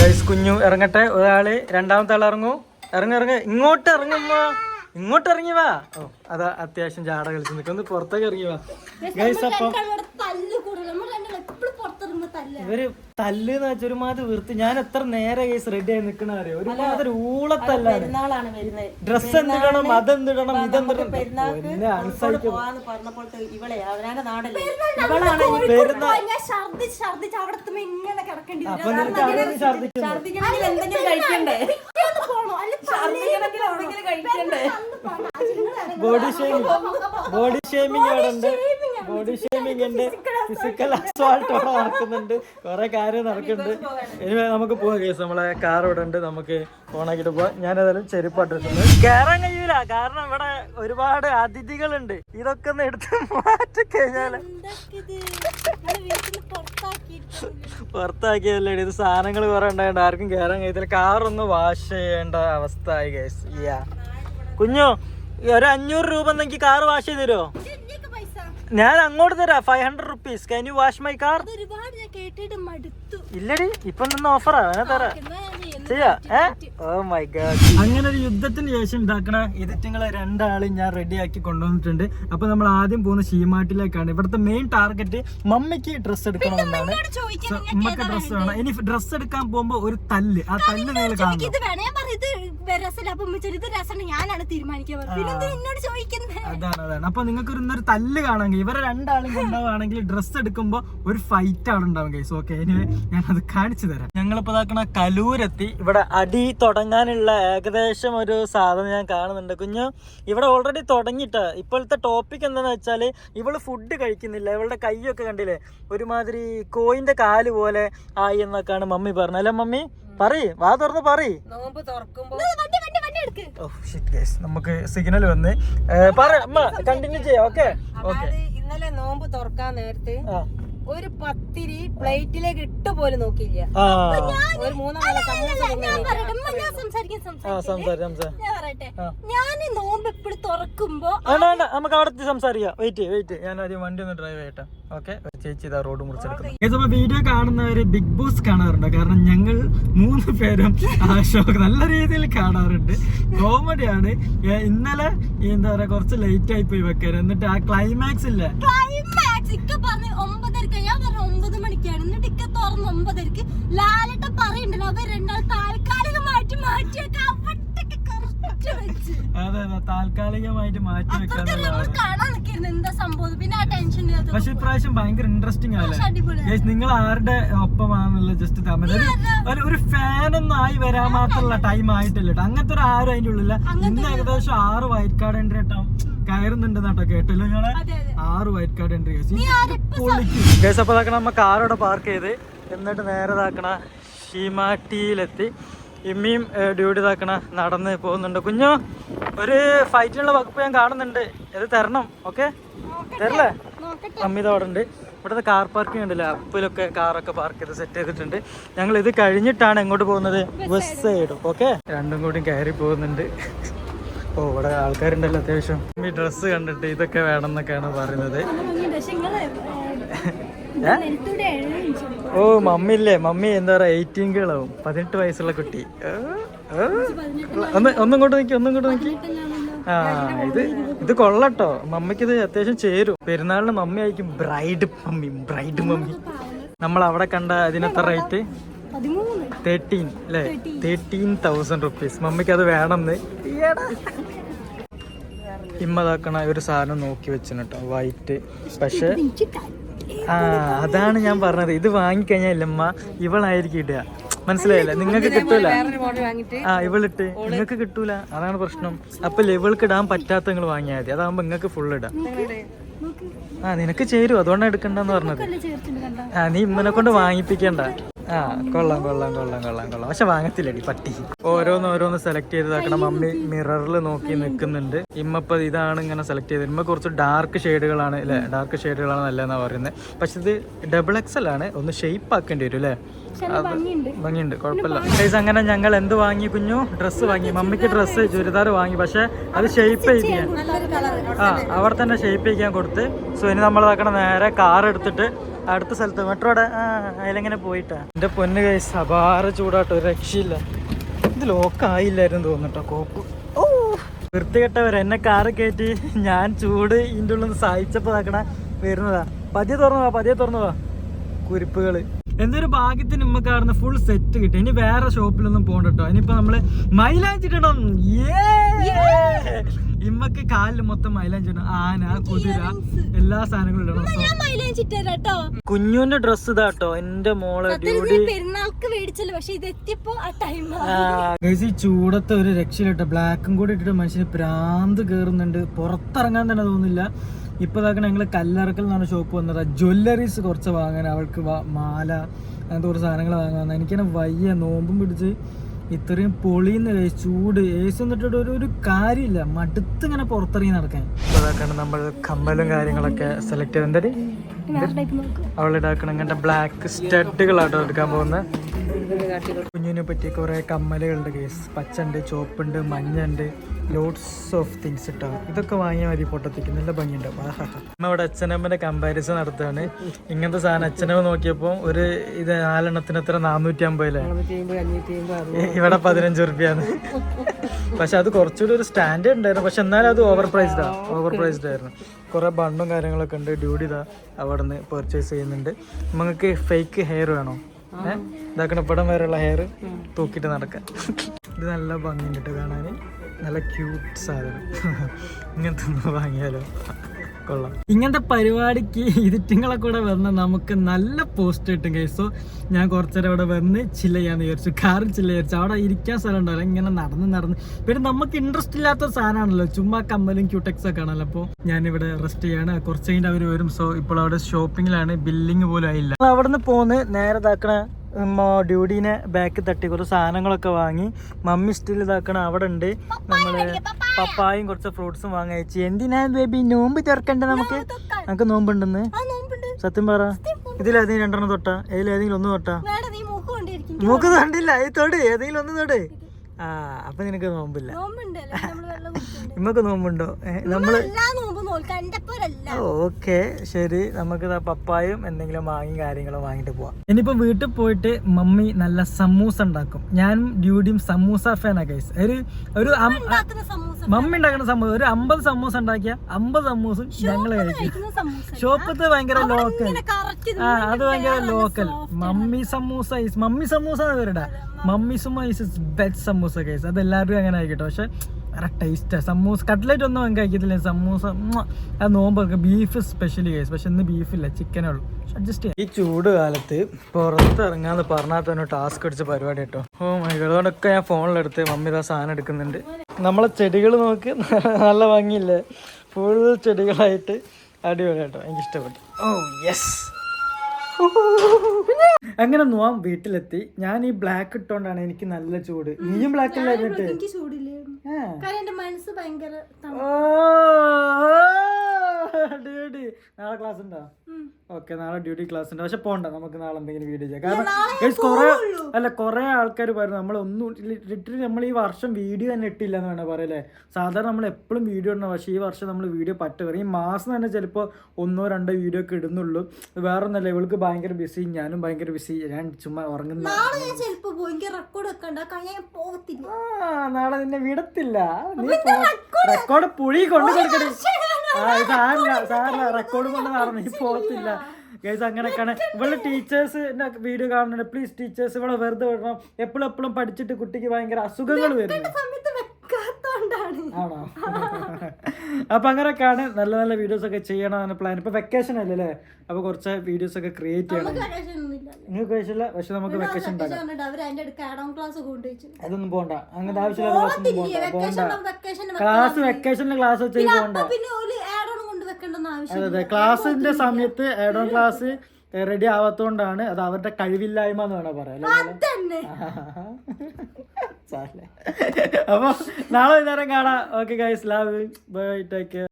Guys കുഞ്ഞു ഇറങ്ങട്ടെ. ഒരാൾ രണ്ടാമത്തെ ആൾ ഇറങ്ങൂ. ഇറങ്ങി ഇറങ്ങ. ഇങ്ങോട്ട് ഇറങ്ങുമ്പോ ഇങ്ങോട്ട് ഇറങ്ങി വാ. ഓ അതാ അത്യാവശ്യം ചാട കളിച്ച് നിൽക്കുന്നു പുറത്തേക്ക് ഇറങ്ങി വാ. ഗൈസ് അപ്പം തല്ല് കൂടുതൽ. നമ്മൾ രണ്ടും എപ്പോഴും പുറത്തിറങ്ങുമ്പോ തല്ല്. ഇവർ തല്ല് എന്ന് വെച്ചാൽ ഒരുമാതിരി വൃത്തി ഞാൻ എത്ര നേരെ കേസ് റെഡി ആയി നിക്കണ അറിയോ? ഒരുമാതിരി ഊളത്തല്ലാണ്. പെരുന്നാളാണ് വരുന്നത്. ഡ്രസ് എന്തിടണം അതെന്തിടണം ഇതെന്തിടണം? അൺസൈക്ക് പോവാന്ന് പറഞ്ഞപ്പോഴത്തെ ഇവളെ നാടല്ലേ? ഇവളാണ് ഞാൻ ഛർദിച്ച് ഛർദിച്ച് അവിടെ ഇങ്ങനെ കിടക്കേണ്ടി വരും. അപ്പൊ നിനക്ക് അവിടെ ഛർദിക്കുന്നു ഛർദിക്കണമെങ്കിൽ എന്തെങ്കിലും കഴിക്കണ്ടേ? പിറ്റേന്ന് പോണോ? അല്ലെ ഛർദിക്കണമെങ്കിൽ എന്തെങ്കിലും കഴിക്കണ്ടേ? ബോഡി ഷേമിംഗ് ബോഡി ഉണ്ട്. ബോഡി ഷേമിംഗ് ഉണ്ട് ഫിസിക്കൽ അസോൾട്ട് ഇവിടെ നടക്കുന്നുണ്ട് കുറെ കാര്യം നടക്കുന്നുണ്ട്. ഇനി നമുക്ക് പോവാം കേസ് നമ്മളെ കാർ ഇവിടെ ഉണ്ട്. നമുക്ക് ഓണാക്കിട്ട് പോവാം. ഞാൻ ഏതായാലും ചെരുപ്പാട്ടിട്ടുണ്ട് കയറാൻ കഴിയൂല. കാരണം ഇവിടെ ഒരുപാട് അതിഥികളുണ്ട്. ഇതൊക്കെ ഒന്ന് എടുത്ത് മാറ്റി കഴിഞ്ഞാൽ പുറത്താക്കിയതല്ലേ? ഇത് സാധനങ്ങൾ കുറെ ഉണ്ടായിട്ട് ആർക്കും കയറാൻ കഴിയത്തില്ല. കാറൊന്ന് വാഷ് ചെയ്യേണ്ട അവസ്ഥ ആയി കേസ് യാ കുഞ്ഞു ഒരു അഞ്ഞൂറ് രൂപ എനിക്ക് കാർ വാഷ് ചെയ്തു തരുമോ ഞാൻ അങ്ങോട്ട് തരാം. Five hundred rupees can you wash my car ഒരുപാട് ഞാൻ കേട്ടിട്ട് മടുത്തു. ഇല്ലടി ഇപ്പൊ നിന്ന് ഓഫറാ തരാം. ഞാൻ ചെയ്യുന്നു. ചെയ്യാ. ഏ? ഓ മൈ ഗാഡ് അങ്ങനെ ഒരു യുദ്ധത്തിന് ശേഷം ഇതാക്കണ എതിറ്റിങ്ങളെ രണ്ടാളും ഞാൻ റെഡിയാക്കി കൊണ്ടുവന്നിട്ടുണ്ട്. അപ്പൊ നമ്മൾ ആദ്യം പോകുന്ന ഷീമാട്ടിലേക്കാണ് ഇവിടുത്തെ മെയിൻ ടാർഗറ്റ് മമ്മിക്ക് ഡ്രസ്സ് എടുക്കണമെന്നാണ് ഉമ്മക്ക് ഡ്രസ്സ് വേണം. ഇനി ഡ്രസ്സ് എടുക്കാൻ പോകുമ്പോ ഒരു തല്ല്. ആ തല്ല് നിങ്ങൾ കാണണം ഇത് രസമില്ല. അപ്പൊ ഇത് രസമുണ്ട്. ഞാനാണ് എന്നോട് ചോദിക്കുന്നത് അതാണ് അതാണ്. അപ്പൊ നിങ്ങൾക്ക് ഒരു ഇന്നൊരു തല്ല് കാണാമെങ്കിൽ ഇവരെ രണ്ടാളും ഉണ്ടാവുകയാണെങ്കിൽ ഡ്രസ്സ് എടുക്കുമ്പോ ഒരു ഫൈറ്റ് ആണ് ഉണ്ടാവും കേസ് ഓക്കെ ഞാൻ അത് കാണിച്ചു തരാം. ഞങ്ങളിപ്പോ ഇതാക്കണ കലൂരെത്തി. ഇവിടെ അടി തുടങ്ങാനുള്ള ഏകദേശം ഒരു സാധനം ഞാൻ കാണുന്നുണ്ട്. കുഞ്ഞു ഇവിടെ ഓൾറെഡി തുടങ്ങിട്ട് ഇപ്പോഴത്തെ ടോപ്പിക് എന്താണെന്ന് വെച്ചാൽ ഇവൾ ഫുഡ് കഴിക്കുന്നില്ല. ഇവളുടെ കൈയൊക്കെ കണ്ടില്ലേ? ഒരുമാതിരി കോയിന്റെ കാൽ പോലെ ആയി എന്നൊക്കെയാണ് മമ്മി പറഞ്ഞത്. അല്ലെ മമ്മി? പറയ് വാ തുറന്ന് പറയ്. നോമ്പ് തുറക്കുമ്പോ വണ്ടി വണ്ടി വണ്ടി എടുക്ക്. ഓ ഷിറ്റ് ഗൈസ് നമുക്ക് സിഗ്നൽ വന്ന്. പറ കണ്ടിന്യൂ ചെയ്യാം ഓക്കെ ഓക്കെ ഇന്നലെ നോമ്പ് തുറക്കാൻ നേരത്ത് ഒരു പത്തിരി പ്ലേറ്റിലേക്ക് ഇട്ട് പോലും നോക്കിയില്ല. ആ. ഒരു മൂന്നോ നാലോ സമൂസ ഞാൻ നോമ്പ് എപ്പോഴും തുറക്കുമ്പോ നമുക്ക് അവിടെ സംസാരിക്കാം. വെയിറ്റ് വെയിറ്റ് ഞാൻ ആദ്യം വണ്ടി ഒന്ന് ഡ്രൈവ് ചെയ്യട്ടെ. ഓക്കെ ചേച്ചി ഇതാ റോഡ് മുറിച്ചെടുക്കുന്നു. വീഡിയോ കാണുന്നവര് ബിഗ് ബോസ് കാണാറുണ്ട്. കാരണം ഞങ്ങൾ മൂന്ന് പേരും ആ ഷോ നല്ല രീതിയിൽ കാണാറുണ്ട്. കോമഡിയാണ് ഇന്നലെ എന്താ പറയാ കുറച്ച് ലേറ്റ് ആയി പോയി വെക്കാറ് എന്നിട്ട് ആ ക്ലൈമാക്സ് ഇല്ല. ക്ലൈമാക്സ് ഒമ്പതരക്ക് ലാലട്ട പറയുണ്ടല്ലോ അവർ രണ്ടാൾ താൽക്കാലികമായിട്ട് മാറ്റിയൊക്കെ അവിടേക്ക് കറക്റ്റ് വെച്ച്. അതെ അതെ താൽക്കാലികമായിട്ട് മാറ്റി വെക്കാന്നുള്ളതാണ് കാണാൻ എന്താ സംഭവം? പിന്നെ ആ ടെൻഷൻ പക്ഷെ ഇപ്രാവശ്യം ഭയങ്കര ഇൻട്രസ്റ്റിംഗ് ആണല്ലേ നിങ്ങൾ ആരുടെ ഒപ്പമാണെന്നുള്ള ജസ്റ്റ് തമ്മിൽ ഒരു ഒരു- ഒരു ഫാൻ ഒന്നും ആയി വരാൻ മാത്രമുള്ള ടൈം ആയിട്ടില്ല കേട്ടോ. അങ്ങനത്തെ ഒരു ആരും അതിന്റെ ഉള്ളില്ല ഇന്ന് ഏകദേശം ആറ് വൈറ്റ് കാർഡ് എൻട്രി കേട്ടോ. കയറുന്നുണ്ട് കേട്ടോ കേട്ടല്ലോ ഞങ്ങളെ അതെ അതെ. ആറ് വൈറ്റ് കാർഡ് എൻട്രി ആരെപ്പോ കേസ് അപ്പൊ നമ്മൾ നമ്മ കാർ അവിടെ പാർക്ക് ചെയ്ത്. എന്നിട്ട് നേരെ താക്കണ ഷീമാട്ടിയിലെത്തി ഇമ്മിയും ഡ്യൂട്ടി താക്കണ നടന്ന് പോകുന്നുണ്ട്. കുഞ്ഞു ഒരു ഫൈറ്റിനുള്ള വകുപ്പ് ഞാൻ കാണുന്നുണ്ട്. ഇത് തരണം ഓക്കെ? തരല്ലേ? അമ്മിത അവിടെ ഉണ്ട്. ഇവിടുത്തെ കാർ പാർക്കിംഗ് ഉണ്ടല്ലോ അപ്പിലൊക്കെ കാറൊക്കെ പാർക്ക് ചെയ്ത് സെറ്റ് ചെയ്തിട്ടുണ്ട്. ഞങ്ങൾ ഇത് കഴിഞ്ഞിട്ടാണ് എങ്ങോട്ട് പോകുന്നത്? Bus side okay? രണ്ടും കൂടി കയറി പോകുന്നുണ്ട്. ഓ ഇവിടെ ആൾക്കാരുണ്ടല്ലോ അത്യാവശ്യം. ഈ ഡ്രസ്സ് കണ്ടിട്ട് ഇതൊക്കെ വേണം എന്നൊക്കെയാണ് പറയുന്നത് ഓ മമ്മി ഇല്ലേ മമ്മി എന്താ പറയാ എയ്റ്റീൻ കേളാവും പതിനെട്ട് വയസ്സുള്ള കുട്ടി. ഒന്ന് ഒന്നും കൊണ്ട് നിൽക്കി ഒന്നും കൊണ്ട് നിൽക്കി ആ ഇത് ഇത് കൊള്ളട്ടോ. മമ്മിക്ക് ഇത് അത്യാവശ്യം ചേരും. പെരുന്നാളിന് മമ്മി ആയിരിക്കും ബ്രൈഡ് മമ്മി ബ്രൈഡ് മമ്മി. നമ്മൾ അവിടെ കണ്ട അതിനെത്ര റേറ്റ് തേർട്ടീൻ അല്ലേ? തേർട്ടീൻ തൗസൻഡ് റുപ്പീസ് മമ്മിക്ക് അത് വേണമെന്ന് ഇമ്മതാക്കണ ഒരു സാധനം നോക്കി വെച്ചിട്ടോ വൈറ്റ് പക്ഷെ ആ അതാണ് ഞാൻ പറഞ്ഞത്. ഇത് വാങ്ങിക്കഴിഞ്ഞാൽ ഇല്ലമ്മ ഇവളായിരിക്കും ഇടുക. മനസ്സിലായില്ല? നിങ്ങൾക്ക് കിട്ടൂല? ആ ഇവളിട്ട്. നിങ്ങൾക്ക് കിട്ടൂല? അതാണ് പ്രശ്നം. അപ്പൊ ഇവൾക്ക് ഇടാൻ പറ്റാത്ത നിങ്ങൾ വാങ്ങിയാൽ മതി. അതാകുമ്പോ നിങ്ങൾക്ക് ഫുൾ ഇടാം. ആ നിനക്ക് ചേരും. അതുകൊണ്ടാണ് എടുക്കണ്ടെന്ന് പറഞ്ഞത്. ആ നീ ഇമ്മനെ കൊണ്ട് വാങ്ങിപ്പിക്കണ്ട. ആ കൊള്ളാം കൊള്ളാം കൊള്ളാം കൊള്ളാം കൊള്ളാം. പക്ഷെ വാങ്ങത്തില്ലടി പട്ടി. ഓരോന്ന് ഓരോന്ന് സെലക്ട് ചെയ്തതാക്കണം മമ്മി മിററിൽ നോക്കി നിൽക്കുന്നുണ്ട് ഇമ്മപ്പ ഇതാണ് ഇങ്ങനെ സെലക്ട് ചെയ്തത് ഇമ്മ കുറച്ച് ഡാർക്ക് ഷെയ്ഡുകളാണ് അല്ലേ ഡാർക്ക് ഷെയ്ഡുകളാണ് നല്ലതെന്നാ പറയുന്നത് പക്ഷെ ഇത് ഡബിൾ എക്സൽ ആണ്. ഒന്ന് ഷെയ്പ്പ് ആക്കേണ്ടി വരും അല്ലേ ഭംഗിയുണ്ട്. ഭംഗിയുണ്ട്. കുഴപ്പമില്ല. ഗൈസ് അങ്ങനെ ഞങ്ങൾ എന്ത് വാങ്ങി കുഞ്ഞു? ഡ്രസ്സ് വാങ്ങി. മമ്മിക്ക് ഡ്രസ്സ് ചുരിദാർ വാങ്ങി. പക്ഷെ അത് ഷെയ്പ്പ് ചെയ്യിക്കാൻ കളർ. ആ അവിടെ തന്നെ ഷെയ്പ്പ് ചെയ്യാൻ കൊടുത്ത്. സോ ഇനി നമ്മൾ നേരെ കാർ എടുത്തിട്ട് അടുത്ത സ്ഥലത്ത് മെട്രോടെ ആ അതിലെങ്ങനെ പോയിട്ടാ. എന്റെ പൊന്ന് കൈ അപാര ചൂടാട്ടോ രക്ഷയില്ല. ഇത് ലോക്കായില്ലായിരുന്നു തോന്നുട്ടോ കോപ്പ് ഓ വൃത്തികെട്ടവർ എന്നെ കാറ് കയറ്റി ഞാൻ ചൂട് ഇതിന്റെ ഉള്ളിൽ നിന്ന് സഹിച്ചപ്പോ നടക്കണ വരുന്നതാ. പതിയെ തുറന്നു വാ പതിയെ തുറന്നു വാ. കുരിപ്പുകൾ. എന്തൊരു ഭാഗ്യത്തിന് നമുക്ക് അവിടുന്ന് ഫുൾ സെറ്റ് കിട്ടി. ഇനി വേറെ ഷോപ്പിലൊന്നും പോകണ്ട ഇനിയിപ്പോ നമ്മൾ മൈലാഞ്ചിടണം ഇമ്മക്ക് കാലിൽ മൊത്തം മൈലാഞ്ചിടണം ആന കുതിര എല്ലാ സാധനങ്ങളും ഇടണം കുഞ്ഞുവിന്റെ ഡ്രസ് ഇതാട്ടോ എന്റെ മോളെ പെരുന്നാൾക്ക് മേടിച്ചല്ലോ പക്ഷെ ഇത് എത്തിയപ്പോ ആ ടൈം ഈ ചൂടത്തെ ഒരു രക്ഷയിലിട്ട ബ്ലാക്കും കൂടി ഇട്ടിട്ട് മനുഷ്യന് പ്രാന്ത് കേറുന്നുണ്ട്. പുറത്തിറങ്ങാൻ തന്നെ തോന്നില്ല ഇപ്പൊ ഇതാക്കണ ഞങ്ങൾ കല്ലറക്കൽ എന്നാണ് ഷോപ്പ് വന്നത്. ജ്വല്ലറീസ് കുറച്ച് വാങ്ങാൻ അവൾക്ക് മാല അങ്ങനത്തെ കുറച്ച് സാധനങ്ങൾ വാങ്ങാൻ എനിക്കന്നെ വയ്യ നോമ്പും പിടിച്ച്. ഇത്രയും പൊളിയുന്ന guys. ചൂട്. സി ഒന്നിട്ടിട്ട് ഒരു ഒരു കാര്യമില്ല. മടുത്ത് ഇങ്ങനെ പുറത്തിറങ്ങി നടക്കാൻ. ഇതാക്കാണ് നമ്മൾ കമ്മലും കാര്യങ്ങളൊക്കെ സെലക്ട് ചെയ്ത് അവളിടാക്കണം ഇങ്ങനത്തെ ബ്ലാക്ക് സ്റ്റഡുകളാട്ടോ എടുക്കാൻ പോകുന്നത്. കുഞ്ഞിനെ പറ്റിയ കുറേ കമ്മലുകളുണ്ട് കേസ്. പച്ചുണ്ട് ചോപ്പുണ്ട് മഞ്ഞുണ്ട് ലോഡ്സ് ഓഫ് തിങ്സ് ഇട്ടോ. ഇതൊക്കെ വാങ്ങിയ മതി പൊട്ടത്തിക്ക്. നല്ല ഭംഗിയുണ്ടാവും അമ്മ ഇവിടെ അച്ഛനമ്മന്റെ കമ്പാരിസൺ നടത്തുകയാണ് ഇങ്ങനത്തെ സാധനം അച്ഛനമ്മ നോക്കിയപ്പോൾ ഒരു ഇത് നാലെണ്ണത്തിന് എത്ര? നാനൂറ്റി അമ്പതിലെ ഇവിടെ പതിനഞ്ച് റുപ്യാണ് പക്ഷെ അത് കുറച്ചുകൂടി ഒരു സ്റ്റാൻഡേർഡ് ഉണ്ടായിരുന്നു. പക്ഷെ എന്നാലും അത് ഓവർ പ്രൈസ്ഡ് ആണ് ഓവർ പ്രൈസ്ഡ് ആയിരുന്നു. കുറേ ബണ്ണും കാര്യങ്ങളൊക്കെ ഉണ്ട്. ഡ്യൂട്ടി ഇതാ അവിടെ നിന്ന് പെർച്ചേസ് ചെയ്യുന്നുണ്ട്. നിങ്ങൾക്ക് ഫേക്ക് ഹെയർ വേണോ? ഇതാക്കണ പടം വരെയുള്ള ഹെയർ തൂക്കിട്ട് നടക്കാൻ. ഇത് നല്ല ഭംഗിയുണ്ട് കേട്ടോ കാണാൻ. നല്ല ക്യൂട്ട് സാധനം. ഇങ്ങനത്തെ ഒന്ന് വാങ്ങിയാലോ? കൊള്ളാം. ഇങ്ങനത്തെ പരിപാടിക്ക് ഇതിറ്റിങ്ങളെ കൂടെ വന്ന് നമുക്ക് നല്ല പോസ്റ്റ് കിട്ടും കേസോ ഞാൻ കുറച്ചേരം അവിടെ വന്ന് ചില്ല ചെയ്യാന്ന് വിചാരിച്ചു. കാറിൽ ചില്ല വിചാരിച്ചു. അവിടെ ഇരിക്കാൻ സ്ഥലം ഉണ്ടാവില്ല ഇങ്ങനെ നടന്ന് നടന്ന്. പിന്നെ നമുക്ക് ഇൻട്രസ്റ്റ് ഇല്ലാത്ത സാധനമാണല്ലോ. ചുമ്മാ കമ്മലും ക്യൂടെക്സ് ഒക്കെ ആണല്ലോ. അപ്പോൾ ഞാനിവിടെ റെസ്റ്റ് ചെയ്യാണ്. കുറച്ച് കഴിഞ്ഞിട്ട് അവർ വരും. സോ ഇപ്പോൾ അവിടെ ഷോപ്പിങ്ങിലാണ് ബില്ലിങ് പോലും ആയില്ല. അവിടെ നിന്ന് പോന്ന് നേരെ ഇതാക്കണ ഡ്യൂഡീനെ ബാക്ക് തട്ടി. കുറച്ച് സാധനങ്ങളൊക്കെ വാങ്ങി. മമ്മി സ്റ്റിൽ ഇതാക്കണ അവിടെ ഉണ്ട് നമ്മൾ പപ്പായും. കുറച്ച് ഫ്രൂട്ട്സും വാങ്ങി അയച്ചു എന്തിനാ ബേബി നോമ്പ് തുറക്കണ്ട നമുക്ക്? നമുക്ക് നോമ്പുണ്ടെന്ന്? സത്യം പറ. ഇതിലേതെങ്കിലും രണ്ടെണ്ണം തൊട്ടാ? ഏതിലേതെങ്കിലും ഒന്ന് തൊട്ടാ? മൂക്ക് കൊണ്ടിരിക്കും ഈ തൊട്. ഏതെങ്കിലും ഒന്ന് തൊട്. ആ അപ്പൊ നിനക്ക് നോമ്പില്ല? ഇമ്മക്ക് നോമ്പുണ്ടോ? നമ്മൾ ഓക്കെ. ശരി. നമുക്ക് ദാ പപ്പായും എന്തെങ്കിലും വാങ്ങി കാര്യങ്ങളും വാങ്ങിട്ട് പോവാം. ഇനിയിപ്പോ വീട്ടിൽ പോയിട്ട് മമ്മി നല്ല സമൂസ ഉണ്ടാക്കും. ഞാനും ഡ്യൂഡിയും സമൂസ ഫാനാ ഗൈസ് ഒരു ഒരു അം- ഉണ്ടാക്കുന്ന സമൂസ മമ്മി ഉണ്ടാക്കുന്ന സമൂസ ഒരു അമ്പത് സമൂസ ഉണ്ടാക്കിയ അമ്പത് സമൂസും ഞങ്ങൾ കഴിക്കും. ഷോപ്പത്ത് ഭയങ്കര ലോക്കൽ ഇങ്ങനെ കറക്റ്റ് ആ അത് ഭയങ്കര local mummy samosa mummy samosa പേരുടെ മമ്മി മൈസസ് ബെസ്റ്റ് സമൂസ കേസ് അത് എല്ലാവരും അങ്ങനെ ആയിക്കോട്ടെ. പക്ഷെ വേറെ ടേസ്റ്റാണ് സമൂസ കട്ട്ലറ്റ് ഒന്നും അങ്ങനെ കഴിക്കത്തില്ല. സമൂസ അത് നോമ്പൊക്കെ ബീഫ് സ്പെഷ്യലി കേസ് പക്ഷെ ഇന്ന് ബീഫില്ല ചിക്കനേ ഉള്ളൂ. അഡ്ജസ്റ്റ് ചെയ്യാം. ഈ ചൂട് കാലത്ത് പുറത്ത് ഇറങ്ങാന്ന് പറഞ്ഞാൽ തന്നെ ടാസ്ക് അടിച്ച പരിപാടി കേട്ടോ. ഓ മൈ ഗോഡ് അതുകൊണ്ടൊക്കെ ഞാൻ ഫോണിലെടുത്ത് മമ്മി ഇതാ സാധനം എടുക്കുന്നുണ്ട്. നമ്മളെ ചെടികൾ നോക്ക്. നല്ല ഭംഗിയില്ലേ? ഫുൾ ചെടികളായിട്ട് അടിപൊളി കേട്ടോ എനിക്ക് ഇഷ്ടപ്പെട്ടു ഓ യെസ് അങ്ങനെ നോവാം വീട്ടിലെത്തി. ഞാൻ ഈ ബ്ലാക്ക് ഇട്ടോണ്ടാണ് എനിക്ക് നല്ല ചൂട്. നീയും ബ്ലാക്ക് അല്ലായിരുന്നിട്ട് എനിക്ക് ചൂടില്ലേ? എന്റെ മനസ്സ് ഭയങ്കര ഡ്യൂട്ടി നാളെ ക്ലാസ് ഉണ്ടോ ഓക്കെ നാളെ ഡ്യൂട്ടി ക്ലാസ് ഉണ്ട് പക്ഷെ പോണ്ട നമുക്ക് നാളെ എന്തെങ്കിലും വീഡിയോ ചെയ്യാം. കാരണം കുറെ അല്ല കുറെ ആൾക്കാർ പറയും നമ്മൾ ഒന്നും ലിറ്ററലി നമ്മൾ ഈ വർഷം വീഡിയോ തന്നെ ഇട്ടില്ല എന്ന് വേണേൽ പറയല്ലേ? സാധാരണ നമ്മൾ എപ്പോഴും വീഡിയോ ഇടണം പക്ഷേ ഈ വർഷം നമ്മൾ വീഡിയോ പറ്റ പറയും ഈ മാസം തന്നെ ചിലപ്പോൾ ഒന്നോ രണ്ടോ വീഡിയോ ഒക്കെ ഇടുന്നുള്ളൂ. വേറെ ഒന്നല്ല ഇവൾക്ക് ഭയങ്കര ബിസി ഞാനും ഭയങ്കര ബിസി ഞാൻ ചുമ്മാ ഉറങ്ങുന്ന നാളെ നിന്നെ വിടത്തില്ല. നീ റെക്കോർഡ് പുഴി കൊണ്ടു കൊടുക്കണേ സാറില്ല സാറില്ല റെക്കോർഡ് കൊണ്ട് ഈ പോകത്തില്ല. ഗൈസ് അങ്ങനെയൊക്കെയാണ്. ഇവൾ ടീച്ചേഴ്സ് വീഡിയോ കാണുന്നുണ്ട്. പ്ലീസ് ടീച്ചേഴ്സ് ഇവിടെ വെറുതെ വിടണം. എപ്പോഴും എപ്പോഴും പഠിച്ചിട്ട് കുട്ടിക്ക് ഭയങ്കര അസുഖങ്ങൾ വരുന്നു. ആണോ? അപ്പൊ അങ്ങനെയൊക്കെയാണ് നല്ല നല്ല വീഡിയോസ് ഒക്കെ ചെയ്യണമെന്ന് പ്ലാൻ ഇപ്പൊ വെക്കേഷൻ അല്ലേ അല്ലേ? അപ്പൊ കുറച്ച് വീഡിയോസ് ഒക്കെ ക്രിയേറ്റ് ചെയ്യണം. നിങ്ങൾക്ക് വെച്ചില്ല പക്ഷെ നമുക്ക് വെക്കേഷൻ അതൊന്നും പോണ്ട. അങ്ങനത്തെ ആവശ്യമില്ല ക്ലാസ് വെക്കേഷൻ ക്ലാസ് വെക്കേഷനിൽ ക്ലാസ് വെച്ച് പോണ്ട പിന്നെ ഒരു ആഡോൺ കൊണ്ട് വെക്കേണ്ടെന്ന് ആവശ്യം അതെ അതെ. ക്ലാസ്സിന്റെ സമയത്ത് ഏഡോൺ ക്ലാസ് റെഡി ആവാത്തോണ്ടാണ് അത് അവരുടെ കഴിവില്ലായ്മ എന്ന് വേണം പറയാം. അപ്പൊ നാളെ വൈകുന്നേരം കാണാം. Okay guys love bye take care